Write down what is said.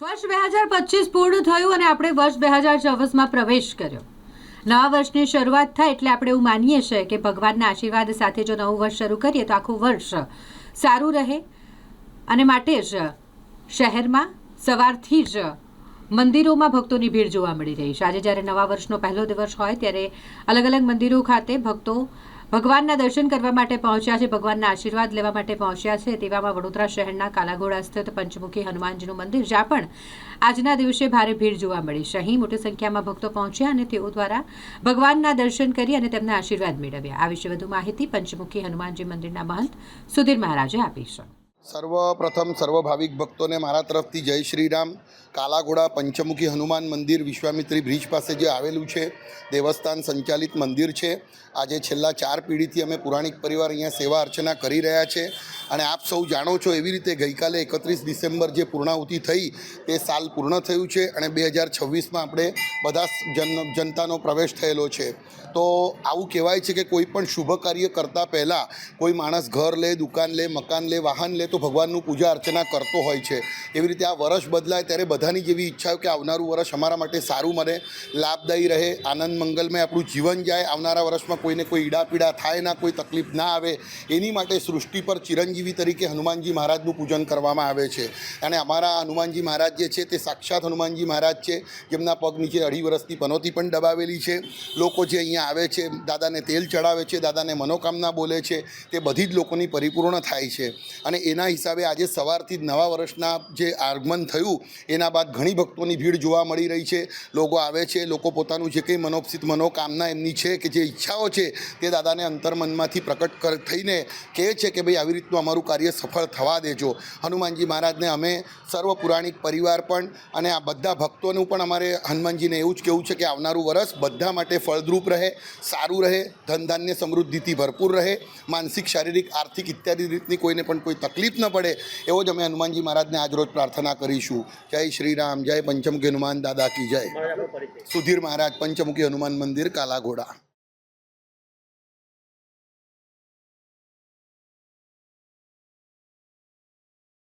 વર્ષ બે હજાર પચીસ પૂર્ણ થયું અને આપણે વર્ષ બે હજાર ચોવીસમાં પ્રવેશ કર્યો. નવા વર્ષની શરૂઆત થાય એટલે આપણે એવું માનીએ છીએ કે ભગવાનના આશીર્વાદ સાથે જો નવું વર્ષ શરૂ કરીએ તો આખું વર્ષ સારું રહે અને માટે જ શહેરમાં સવારથી જ મંદિરોમાં ભક્તોની ભીડ જોવા મળી રહી છે. આજે જ્યારે નવા વર્ષનો પહેલો દિવસ હોય ત્યારે અલગ અલગ મંદિરો ખાતે ભક્તો ભગવાનના દર્શન કરવા માટે પહોંચ્યા છે, ભગવાનના આશીર્વાદ લેવા માટે પહોંચ્યા છે. તેવામાં વડોદરા શહેરના કાલાઘોડા સ્થિત પંચમુખી હનુમાનજીનું મંદિર, જ્યાં પણ આજના દિવસે ભારે ભીડ જોવા મળી છે. અહીં મોટી સંખ્યામાં ભક્તો પહોંચ્યા અને તેઓ દ્વારા ભગવાનના દર્શન કરી અને તેમના આશીર્વાદ મેળવ્યા. આ વિશે વધુ માહિતી પંચમુખી હનુમાનજી મંદિરના મહંત સુધીર મહારાજે આપી છે. સર્વપ્રથમ સર્વ ભાવિક ભક્તોને મારા તરફથી જય શ્રી રામ કાલાઘોડા પંચમુખી હનુમાન મંદિર વિશ્વામિત્રી બ્રિજ પાસે જે આવેલું છે, દેવસ્થાન સંચાલિત મંદિર છે. આજે છેલ્લા ચાર પેઢીથી અમે પુરાણિક પરિવાર અહીંયા સેવા અર્ચના કરી રહ્યા છે. અને આપ સૌ જાણો છો એવી રીતે ગઈકાલે એકત્રીસ ડિસેમ્બર જે પૂર્ણાહુતિ થઈ, તે સાલ પૂર્ણ થયું છે અને બે હજાર છવ્વીસમાં આપણે બધા જન, જનતાનો પ્રવેશ થયેલો છે. તો આવું કહેવાય છે કે કોઈ પણ શુભ કાર્ય કરતાં પહેલાં કોઈ માણસ ઘર લે, દુકાન લે, મકાન લે, વાહન લે તો ભગવાનનું પૂજા અર્ચના કરતો હોય છે. એવી રીતે આ વર્ષ બદલાય ત્યારે બધાની જેવી ઈચ્છા કે આવનારું વર્ષ અમારા માટે સારું મને લાભદાયી રહે, આનંદ મંગલમય આપણું જીવન જાય, આવનારા વર્ષમાં કોઈને કોઈ ઈડાપીડા થાય ના, કોઈ તકલીફ ના આવે એની માટે સૃષ્ટિ પર ચિરંજીવી તરીકે હનુમાનજી મહારાજનું પૂજન કરવામાં આવે છે. અને અમારા હનુમાનજી મહારાજ જે છે તે સાક્ષાત હનુમાનજી મહારાજ છે. જેમના પગ નીચે અઢી વર્ષથી પનોતી પણ દબાવેલી છે. લોકો જે અહીંયા આવે છે, દાદાને તેલ ચડાવે છે, દાદાને મનોકામના બોલે છે, તે બધી જ લોકોની પરિપૂર્ણ થાય છે. અને એના હિસાબે આજે સવારથી જ નવા વર્ષના જે આગમન થયું, એના બાદ ઘણી ભક્તોની ભીડ જોવા મળી રહી છે. લોકો આવે છે, લોકો પોતાનું જે કંઈ મનોપસિત મનોકામના એમની છે કે જે ઈચ્છાઓ છે, તે દાદાને અંતર્મનમાંથી પ્રકટ કર, થઈને કહે છે કે ભાઈ આવી રીતનું અમારું કાર્ય સફળ થવા દેજો. હનુમાનજી મહારાજને અમે સર્વ પુરાણિક પરિવાર પણ અને આ બધા ભક્તોનું પણ અમારે હનુમાનજીને એવું જ કહેવું છે કે આવનારું વર્ષ બધા માટે ફળદ્રુપ રહે સારું રહે ધનધાન્ય સમૃદ્ધિથી ભરપૂર રહે માનસિક શારીરિક આર્થિક ઇત્યાદિ રીતની કોઈને પણ કોઈ તકલીફ ન પડે એવો જ અમે હનુમાનજી મહારાજને આજરોજ પ્રાર્થના કરીશું. જય શ્રી રામ જય પંચમુખી હનુમાન દાદા કી જય. સુધીર મહારાજ પંચમુખી હનુમાન મંદિર કાલાઘોડા.